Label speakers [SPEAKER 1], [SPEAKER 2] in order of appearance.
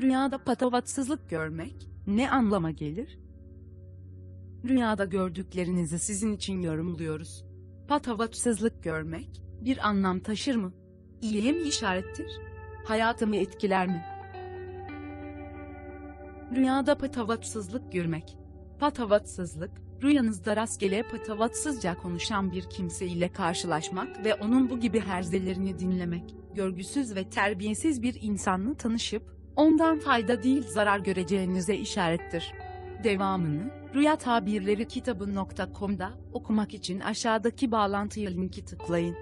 [SPEAKER 1] Rüyada patavatsızlık görmek ne anlama gelir? Rüyada gördüklerinizi sizin için yorumluyoruz. Patavatsızlık görmek bir anlam taşır mı? İyiye mi işarettir? Hayatımı etkiler mi? Rüyada patavatsızlık görmek. Patavatsızlık, rüyanızda rastgele patavatsızca konuşan bir kimse ile karşılaşmak ve onun bu gibi herzelerini dinlemek, görgüsüz ve terbiyesiz bir insanla tanışıp, ondan fayda değil zarar göreceğinize işarettir. Devamını, Rüya Tabirleri kitabı.com'da okumak için aşağıdaki bağlantıya linki tıklayın.